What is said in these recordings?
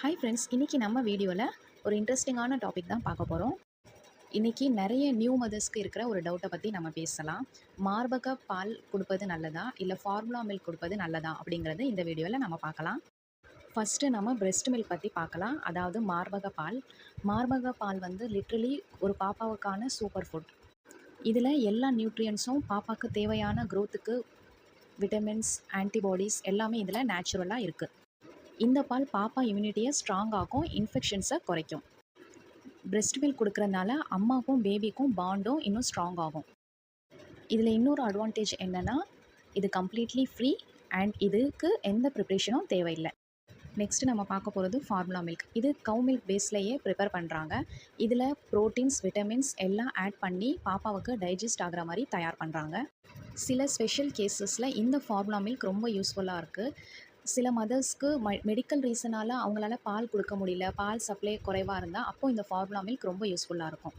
Hi friends இன்றைக்கி நம்ம வீடியோவில் ஒரு இன்ட்ரெஸ்டிங்கான டாபிக் தான் பார்க்க போகிறோம் இன்றைக்கி நிறைய நியூ மதர்ஸ்க்கு இருக்கிற ஒரு டவுட்டை பற்றி நம்ம பேசலாம். மார்பக பால் கொடுப்பது நல்லதா? இல்லை ஃபார்முலா மில்க் கொடுப்பது நல்லதா? அப்படிங்கிறது இந்த வீடியோவில் நம்ம பார்க்கலாம். ஃபஸ்ட்டு நம்ம பிரெஸ்ட் மில்க் பற்றி பார்க்கலாம். அதாவது மார்பக பால். மார்பக பால் வந்து லிட்ரலி ஒரு பாப்பாவுக்கான சூப்பர் ஃபுட் இதில் எல்லா நியூட்ரியன்ஸும் பாப்பாவுக்கு தேவையான க்ரோத்துக்கு விட்டமின்ஸ் ஆன்டிபாடிஸ் எல்லாமே இதில் நேச்சுரலாக இருக்குது இந்த பால் பாப்பா இம்யூனிட்டியை ஸ்ட்ராங் ஆகும் இன்ஃபெக்ஷன்ஸை குறைக்கும். பிரெஸ்ட் மில்க் கொடுக்குறதுனால அம்மாவுக்கும் பேபிக்கும் பாண்டும் இன்னும் ஸ்ட்ராங் ஆகும். இதில் இன்னொரு அட்வான்டேஜ் என்னென்னா இது கம்ப்ளீட்லி ஃப்ரீ அண்ட் இதுக்கு எந்த ப்ரிப்ரேஷனும் தேவையில்லை. நெக்ஸ்ட்டு நம்ம பார்க்க போகிறது ஃபார்முலா மில்க் இது கவு மில்க் பேஸ்லேயே ப்ரிப்பேர் பண்ணுறாங்க இதில் ப்ரோட்டீன்ஸ் விட்டமின்ஸ் எல்லாம் ஆட் பண்ணி பாப்பாவுக்கு டைஜஸ்ட் ஆகிற மாதிரி தயார் பண்ணுறாங்க சில ஸ்பெஷல் கேசஸில் இந்த ஃபார்முலா மில்க் ரொம்ப யூஸ்ஃபுல்லாக இருக்குது சில மதர்ஸ்க்கு ம மெடிக்கல் ரீசனால் அவங்களால பால் கொடுக்க முடியல. பால் சப்ளை குறைவாக இருந்தால் அப்போ இந்த ஃபார்முலா மில்க் ரொம்ப யூஸ்ஃபுல்லாக இருக்கும்.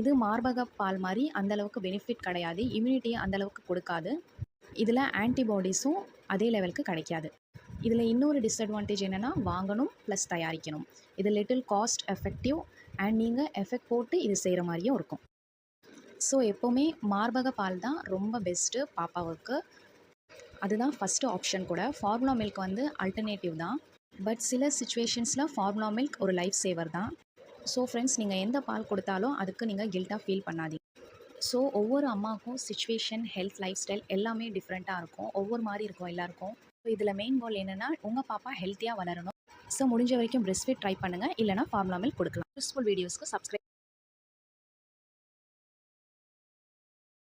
இது மார்பக பால் மாதிரி அந்தளவுக்கு பெனிஃபிட் கிடையாது. இம்யூனிட்டியை அந்தளவுக்கு கொடுக்காது. இதில் ஆன்டிபாடிஸும் அதே லெவலுக்கு கிடைக்காது. இதில் இன்னொரு டிஸ்அட்வான்டேஜ் என்னென்னா வாங்கணும் ப்ளஸ் தயாரிக்கணும். இது லிட்டில் காஸ்ட் எஃபெக்டிவ் அண்ட் நீங்கள் எஃபெக்ட் போட்டு இது செய்கிற மாதிரியும் இருக்கும். ஸோ எப்போவுமே மார்பக பால் தான் ரொம்ப பெஸ்ட்டு பாப்பாவுக்கு அதுதான் ஃபஸ்ட்டு ஆப்ஷன் கூட. ஃபார்முலா மில்க் வந்து அல்டர்னேட்டிவ் தான். பட் சில சுச்சுவேஷன்ஸில் ஃபார்முலா மில்க் ஒரு லைஃப் சேவர் தான். ஸோ ஃப்ரெண்ட்ஸ் நீங்கள் எந்த பால் கொடுத்தாலும் அதுக்கு நீங்கள் கில்ட்டாக ஃபீல் பண்ணாதீங்க. ஸோ ஒவ்வொரு அம்மாவுக்கும் சுச்சுவேஷன் ஹெல்த் லைஃப் ஸ்டைல் எல்லாமே டிஃப்ரெண்ட்டாக இருக்கும். ஒவ்வொரு மாதிரி இருக்கும் எல்லாருக்கும். ஸோ இதில் மெயின் கோல் என்னென்னா உங்கள் பாப்பா ஹெல்த்தியாக வளரணும். ஸோ முடிஞ்ச வரைக்கும் breastfeed ட்ரை பண்ணுங்கள் இல்லைனா ஃபார்முலா மில்க் கொடுக்கலாம். யூஸ்ஃபுல் வீடியோஸ்க்கு சப்ஸ்கிரைப்